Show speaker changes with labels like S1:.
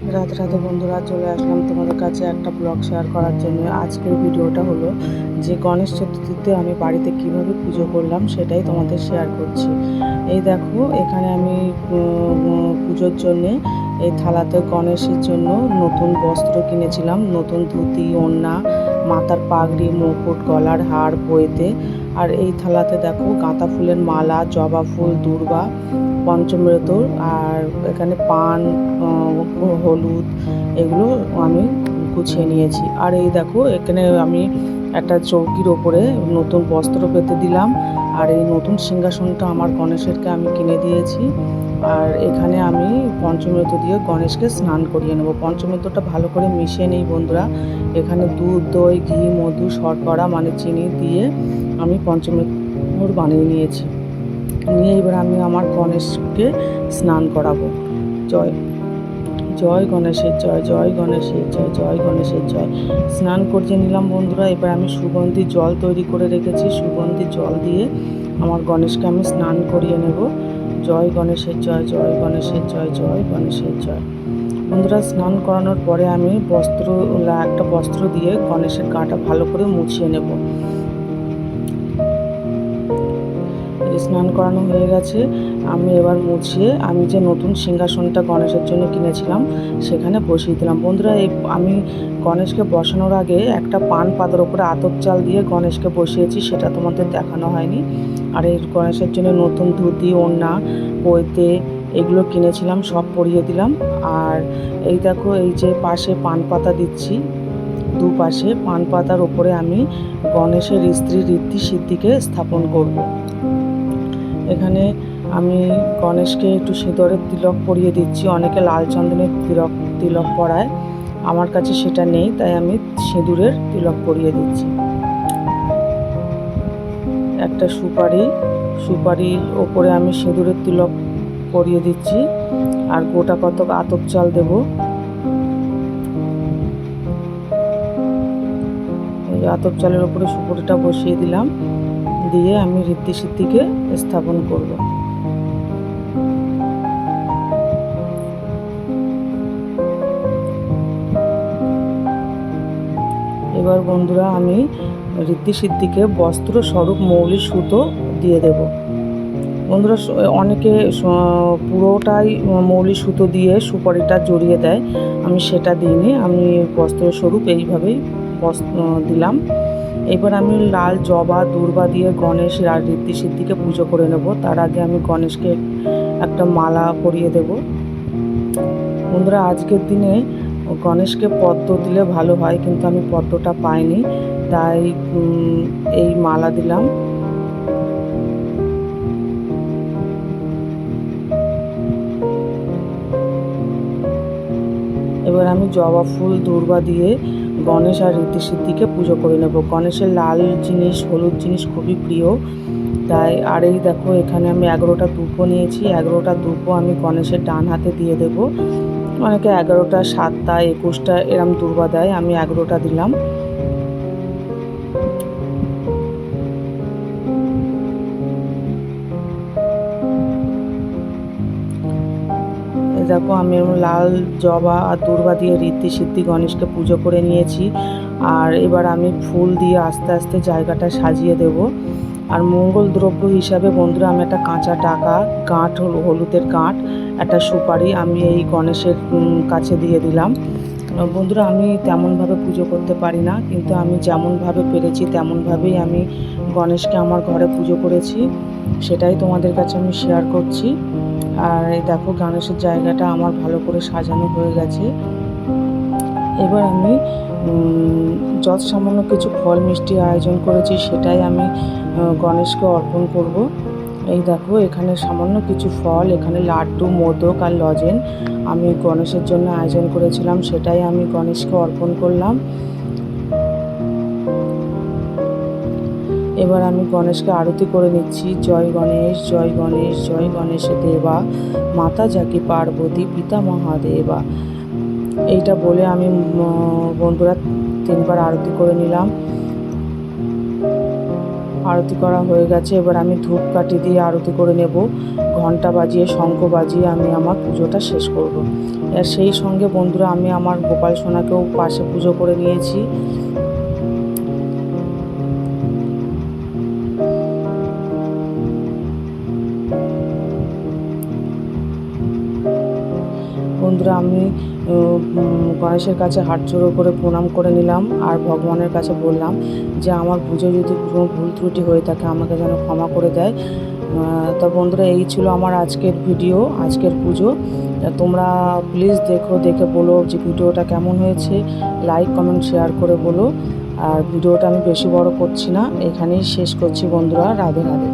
S1: রাতে রাতে বন্ধুরা চলে আসলাম তোমাদের কাছে একটা ব্লগ শেয়ার করার জন্য। আজকের ভিডিওটা হলো যে গণেশ চতুর্থীতে আমি বাড়িতে কীভাবে পুজো করলাম সেটাই তোমাদের শেয়ার করছি। এই দেখো, এখানে আমি পুজোর জন্যে এই থালাতে গণেশের জন্য নতুন বস্ত্র কিনেছিলাম, নতুন ধুতি, ওড়না, মাথার পাগড়ি, মুকুট, গলার হার, বইতে। আর এই থালাতে দেখো গাঁদা ফুলের মালা, জবা ফুল, দূর্বা পঞ্চমৃত আর এখানে পান হলুদ, এগুলো আমি গুছিয়ে নিয়েছি। আর এই দেখো এখানে আমি একটা চৌকির ওপরে নতুন বস্ত্র পেতে দিলাম আর এই নতুন সিংহাসনটা আমার গণেশেরকে আমি কিনে দিয়েছি। আর এখানে আমি পঞ্চমৃত দিয়ে গণেশকে স্নান করিয়ে নেব। পঞ্চমৃতটা ভালো করে মিশিয়ে নিই বন্ধুরা। এখানে দুধ, দই, ঘি, মধু, শর্করা মানে চিনি দিয়ে আমি পঞ্চমৃত বানিয়ে নিয়েছি। নিয়ে এবার আমি আমার গণেশকে স্নান করাবো। জয় জয় গণেশের জয় জয় গণেশের জয় জয় গণেশের জয়। স্নান করিয়ে নিলাম বন্ধুরা। এবার আমি সুগন্ধি জল তৈরি করে রেখেছি। সুগন্ধি জল দিয়ে আমার গণেশকে আমি স্নান করিয়ে নেব। জয় গণেশের জয় জয় গণেশের জয় জয় গণেশের জয়। বন্ধুরা, স্নান করানোর পরে আমি বস্ত্র একটা বস্ত্র দিয়ে গণেশের গাটা ভালো করে মুছিয়ে নেব। স্নান করানো হয়ে গেছে। আমি এবার মুছিয়ে আমি যে নতুন সিংহাসনটা গণেশের জন্য কিনেছিলাম, সেখানে বসিয়ে দিলাম। বন্ধুরা, এই আমি গণেশকে বসানোর আগে একটা পান পাতার ওপরে আতপ চাল দিয়ে গণেশকে বসিয়েছি, সেটা তোমাদের দেখানো হয়নি। আর এই গণেশের জন্য নতুন ধুতি, ওড়না বইতে এগুলো কিনেছিলাম, সব পরিয়ে দিলাম। আর এই দেখো, এই যে পাশে পান পাতা দিচ্ছি, দুপাশে পান পাতার ওপরে আমি গণেশের স্ত্রী ঋদ্ধি সিদ্ধিকে স্থাপন করব। এখানে আমি গণেশকে একটু সিঁদরের তিলক পরিয়ে দিচ্ছি। অনেকে লাল চন্দনের তিলক তিলক পরায়। আমার কাছে সেটা নেই, তাই আমি সিঁদুরের তিলক পরিয়ে দিচ্ছি। একটা সুপারি, সুপারির ওপরে আমি সিঁদুরের তিলক পরিয়ে দিচ্ছি। আর গোটা কতক আতপ চাল দেবো। এই আতপ চালের ওপরে সুপুরিটা বসিয়ে দিলাম। দিয়ে আমি ঋদ্ধি সিদ্ধিকে স্থাপন করব। এবার বন্ধুরা, আমি ঋদ্ধি সিদ্ধিকে বস্ত্র স্বরূপ মৌলি সুতো দিয়ে দেব। বন্ধুরা অনেকে পুরোটাই মৌলি সুতো দিয়ে সুপারিটা জড়িয়ে দেয়। আমি সেটা দিইনি, আমি বস্ত্র স্বরূপ এইভাবেই দিলাম। এবার আমি লাল জবা, দুর্বা দিয়ে গণেশ আর ঋদ্ধি সিদ্ধিকে পুজো করে নেব। তার আগে আমি গণেশকে একটা মালা পরিয়ে দেব। বন্ধুরা, আজকের দিনে গণেশকে পদ্ম দিলে ভালো হয়, কিন্তু আমি পদ্মটা পাইনি। তাই এই মালা দিলাম। এবার আমি জবা ফুল, দুর্বা দিয়ে গণেশ আর ঋদ্ধি সিদ্ধিকে পুজো করে নেব। গণেশের লাল জিনিস, হলুদ জিনিস খুবই প্রিয়। তাই, আর এই দেখো, এখানে আমি এগারোটা ধূপও নিয়েছি। এগারোটা ধূপও আমি গণেশের ডান হাতে দিয়ে দেব। অনেকে এগারোটা, সাতটা, একুশটা, এরম দুর্বা দেয়, আমি এগারোটা দিলাম। দেখো, আমি লাল জবা আর দুর্বা দিয়ে ঋদ্ধি সিদ্ধি গণেশকে পুজো করে নিয়েছি। আর এবার আমি ফুল দিয়ে আস্তে আস্তে জায়গাটা সাজিয়ে দেব। আর মঙ্গল দ্রব্য হিসাবে বন্ধুরা, আমি একটা কাঁচা টাকা গাঁট হল হলুদের গাঁট একটা সুপারি আমি এই গণেশের কাছে দিয়ে দিলাম। বন্ধুরা আমি তেমনভাবে পুজো করতে পারি না কিন্তু আমি যেমনভাবে পেরেছি তেমনভাবেই আমি গণেশকে আমার ঘরে পুজো করেছি। সেটাই তোমাদের কাছে আমি শেয়ার করছি। আর এই দেখো গণেশের জায়গাটা আমার ভালো করে সাজানো হয়ে গেছে। এবার আমি উম, যত সামান্য কিছু ফল মিষ্টি আয়োজন করেছি সেটাই আমি গণেশকে অর্পণ করব। এই দেখো, এখানে সামান্য কিছু ফল, এখানে লাড্ডু, মোদক আর লজেন। আমি গণেশের জন্য আয়োজন করেছিলাম, সেটাই আমি গণেশকে অর্পণ করলাম। এবার আমি গণেশকে আরতি করে নিচ্ছি। জয় গণেশ জয় গণেশ জয় গণেশ দেবা, মাতা জাকি পার্বতী, পিতা মহাদেবা। এইটা বলে আমি বন্ধুরা তিনবার আরতি করে নিলাম। আরতি করা হয়ে গেছে। এবার আমি ধূপ ধূপকাঠি দিয়ে আরতি করে নেব। ঘণ্টা বাজিয়ে, শঙ্খ বাজিয়ে আমি আমার পুজোটা শেষ করব। আর সেই সঙ্গে বন্ধুরা, আমি আমার গোপাল সোনাকেও পাশে পুজো করে নিয়েছি। বন্ধুরা, আমি গণেশের কাছে হাত জোড়ো করে প্রণাম করে নিলাম আর ভগবানের কাছে বললাম যে আমার পুজো যদি কোনো ভুল ত্রুটি হয়ে থাকে আমাকে যেন ক্ষমা করে দেয়। তা বন্ধুরা, এই ছিল আমার আজকের ভিডিও, আজকের পুজো। তোমরা প্লিজ দেখো, দেখে বলো যে ভিডিওটা কেমন হয়েছে। লাইক, কমেন্ট, শেয়ার করে বলো। আর ভিডিওটা আমি বেশি বড় করছি না, এখানেই শেষ করছি বন্ধুরা, রাধে রাধে।